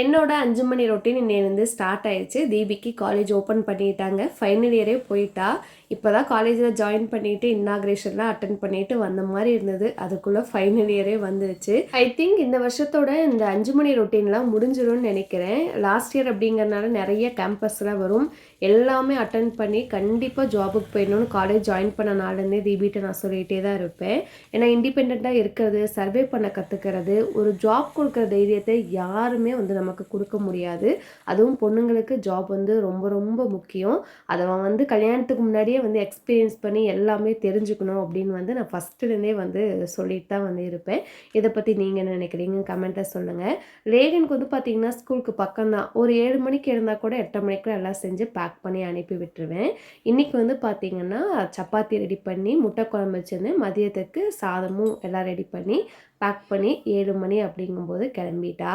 என்னோட அஞ்சு மணி ரொட்டீன் இன்னையிலேருந்து ஸ்டார்ட் ஆயிடுச்சு. தீபிக்கு காலேஜ் ஓப்பன் பண்ணிட்டாங்க. ஃபைனல் இயரே போயிட்டா. இப்போ தான் காலேஜில் ஜாயின் பண்ணிட்டு இன்னாக்ரேஷன்லாம் அட்டன் பண்ணிட்டு வந்த மாதிரி இருந்தது. அதுக்குள்ளே ஃபைனல் இயரே வந்துருச்சு. ஐ திங்க் இந்த வருஷத்தோட இந்த அஞ்சு மணி ரொட்டீன்லாம் முடிஞ்சிடும்னு நினைக்கிறேன். லாஸ்ட் இயர் அப்படிங்கிறனால நிறைய கேம்பஸ்லாம் வரும். எல்லாமே அட்டன் பண்ணி கண்டிப்பாக ஜாபுக்கு போயிடணும்னு காலேஜ் ஜாயின் பண்ண நாள்லேருந்தே தீபிட்ட நான் சொல்லிகிட்டே தான் இருப்பேன். ஏன்னா இண்டிபெண்ட்டாக இருக்கிறது சர்வே பண்ண கற்றுக்கிறது ஒரு ஜாப் கொடுக்குற தைரியத்தை யாருமே வந்து நமக்கு கொடுக்க முடியாது. அதுவும் பொண்ணுங்களுக்கு ஜாப் வந்து ரொம்ப ரொம்ப முக்கியம். அதை அவன் வந்து கல்யாணத்துக்கு முன்னாடியே வந்து எக்ஸ்பீரியன்ஸ் பண்ணி எல்லாமே தெரிஞ்சுக்கணும் அப்படின்னு வந்து நான் ஃபஸ்ட்டுலேருந்தே வந்து சொல்லிட்டு தான் வந்து இருப்பேன். இதை பற்றி நீங்கள் என்ன நினைக்கிறீங்க? கமெண்ட்டை சொல்லுங்கள் லேகனுக்கு வந்து பார்த்தீங்கன்னா ஸ்கூலுக்கு பக்கம் தான். ஒரு ஏழு மணிக்கு இருந்தால் கூட எட்டரை மணிக்குள்ள எல்லாம் செஞ்சு பேக் பண்ணி அனுப்பி விட்டுருவேன். இன்றைக்கி வந்து பார்த்தீங்கன்னா சப்பாத்தி ரெடி பண்ணி முட்டை குழம்பு வச்சுருந்தேன் மதியத்துக்கு சாதமும் எல்லாம் ரெடி பண்ணி பேக் பண்ணி ஏழு மணி அப்படிங்கும்போது கிளம்பிட்டா.